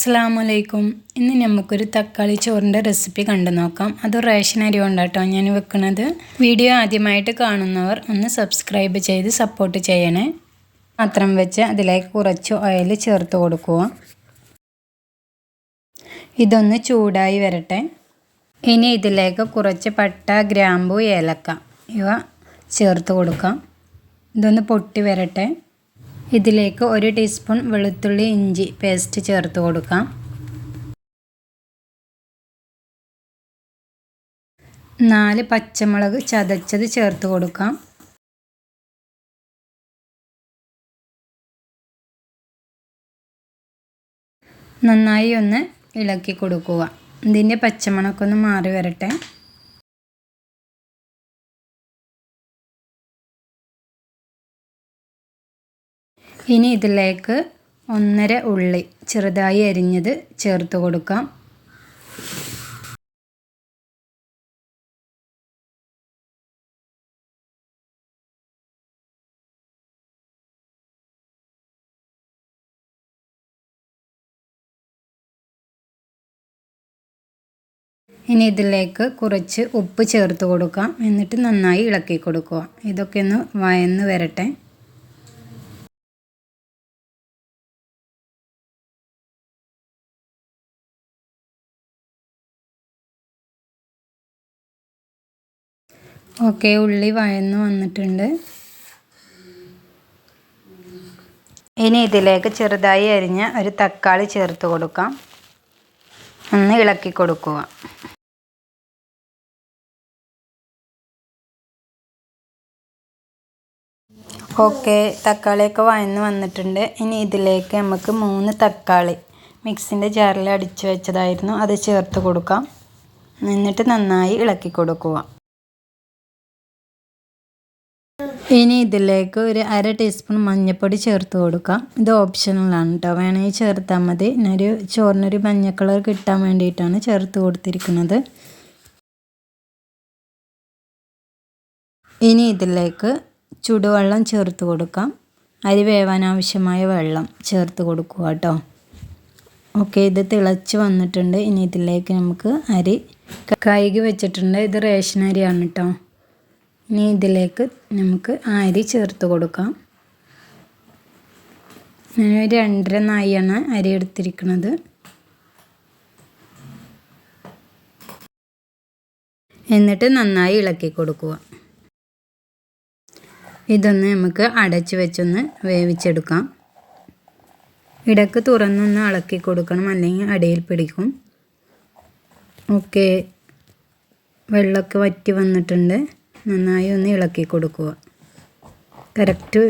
അസ്സാമലൈക്കും ഇന്ന് നമുക്കൊരു തക്കാളി ചോറിന്റെ റെസിപ്പി കണ്ടു നോക്കാം. അത് റേഷൻ അരി കൊണ്ടാട്ടോ ഞാൻ വെക്കുന്നത് വീഡിയോ ആദ്യമായിട്ട് കാണുന്നവർ ഒന്ന് സബ്സ്ക്രൈബ് ചെയ്ത് സപ്പോർട്ട് ചെയ്യണേ. മാത്രം വെച്ച് അതിലേക്ക് കുറച്ച് ഓയിൽ ചേർത്ത് കൊടുക്കുക. ഇതൊന്ന് ചൂടായി വരട്ടെ. ഇനി ഇതിലേക്ക് കുറച്ച് പട്ട ഗ്രാമ്പു ഏലക്ക ഇവ ചേർത്ത് കൊടുക്കാം. ഇതൊന്ന് പൊട്ടി വരട്ടെ. ഇതിലേക്ക് ഒരു ടീസ്പൂൺ വെളുത്തുള്ളി ഇഞ്ചി പേസ്റ്റ് ചേർത്ത് കൊടുക്കാം. നാല് പച്ചമുളക് ചതച്ചത് ചേർത്ത് കൊടുക്കാം. നന്നായി ഒന്ന് ഇളക്കി കൊടുക്കുക. ഇതിന്റെ പച്ചമുളകൊന്ന് മാറി വരട്ടെ. ഇനി ഇതിലേക്ക് ഒന്നര ഉള്ളി ചെറുതായി അരിഞ്ഞത് ചേർത്ത് കൊടുക്കാം. ഇനി ഇതിലേക്ക് കുറച്ച് ഉപ്പ് ചേർത്ത് കൊടുക്കാം. എന്നിട്ട് നന്നായി ഇളക്കി കൊടുക്കുക. ഇതൊക്കെ ഒന്ന് വയന്ന് വരട്ടെ. ഓക്കെ ഉള്ളി വഴന്ന് വന്നിട്ടുണ്ട്. ഇനി ഇതിലേക്ക് ചെറുതായി അരിഞ്ഞ ഒരു തക്കാളി ചേർത്ത് കൊടുക്കാം. ഒന്ന് ഇളക്കി കൊടുക്കുക. ഓക്കെ തക്കാളിയൊക്കെ വഴന്ന് വന്നിട്ടുണ്ട്. ഇനി ഇതിലേക്ക് നമുക്ക് മൂന്ന് തക്കാളി മിക്സിന്റെ ജാറിൽ അടിച്ചു വെച്ചതായിരുന്നു. അത് ചേർത്ത് കൊടുക്കാം. എന്നിട്ട് നന്നായി ഇളക്കി കൊടുക്കുക. ഇനി ഇതിലേക്ക് ഒരു അര ടീസ്പൂൺ മഞ്ഞൾപ്പൊടി ചേർത്ത് കൊടുക്കാം. ഇത് ഓപ്ഷണലാണ് കേട്ടോ വേണമെങ്കിൽ ചേർത്താൽ മതി. ഞാനൊരു ചോറിനൊരു മഞ്ഞ കളർ കിട്ടാൻ വേണ്ടിയിട്ടാണ് ചേർത്ത് കൊടുത്തിരിക്കുന്നത്. ഇനി ഇതിലേക്ക് ചുടുവെള്ളം ചേർത്ത് കൊടുക്കാം. അരി വേവാൻ ആവശ്യമായ വെള്ളം ചേർത്ത് കൊടുക്കുക കേട്ടോ ഓക്കെ ഇത് തിളച്ച് വന്നിട്ടുണ്ട്. ഇനി ഇതിലേക്ക് നമുക്ക് അരി കൈകി വെച്ചിട്ടുണ്ട്. ഇത് റേഷൻ അരിയാണ് കേട്ടോ ഇനി ഇതിലേക്ക് നമുക്ക് അരി ചേർത്ത് കൊടുക്കാം. ഞാൻ രണ്ടര നായാണ് അരി എടുത്തിരിക്കുന്നത്. എന്നിട്ട് നന്നായി ഇളക്കി കൊടുക്കുക. ഇതൊന്ന് നമുക്ക് അടച്ചു വെച്ചൊന്ന് വേവിച്ചെടുക്കാം. ഇടയ്ക്ക് തുറന്നൊന്ന് ഇളക്കി കൊടുക്കണം അല്ലെങ്കിൽ അടിയിൽ പിടിക്കും. ഓക്കെ. വെള്ളമൊക്കെ വറ്റി വന്നിട്ടുണ്ട്. നന്നായി ഒന്ന് ഇളക്കി കൊടുക്കുക. കറക്റ്റ്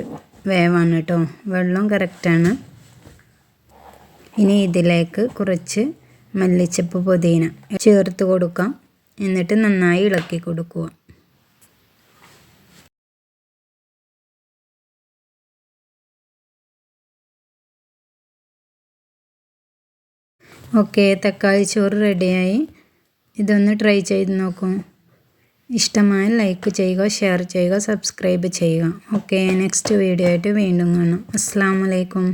വേവാണ് കേട്ടോ. വെള്ളം കറക്റ്റാണ് ഇനി ഇതിലേക്ക് കുറച്ച് മല്ലിച്ചപ്പ് പുതിന ചേർത്ത് കൊടുക്കാം. എന്നിട്ട് നന്നായി ഇളക്കി കൊടുക്കുക. ഓക്കെ തക്കാളി ചോറ് റെഡിയായി ഇതൊന്ന് ട്രൈ ചെയ്ത് നോക്കൂ. ഇഷ്ടമായ ലൈക്ക് ചെയ്യുക ഷെയർ ചെയ്യുക സബ്സ്ക്രൈബ് ചെയ്യുക. ഓക്കെ നെക്സ്റ്റ് വീഡിയോ ആയിട്ട് വീണ്ടും കാണാം. അസ്സാം വലൈക്കും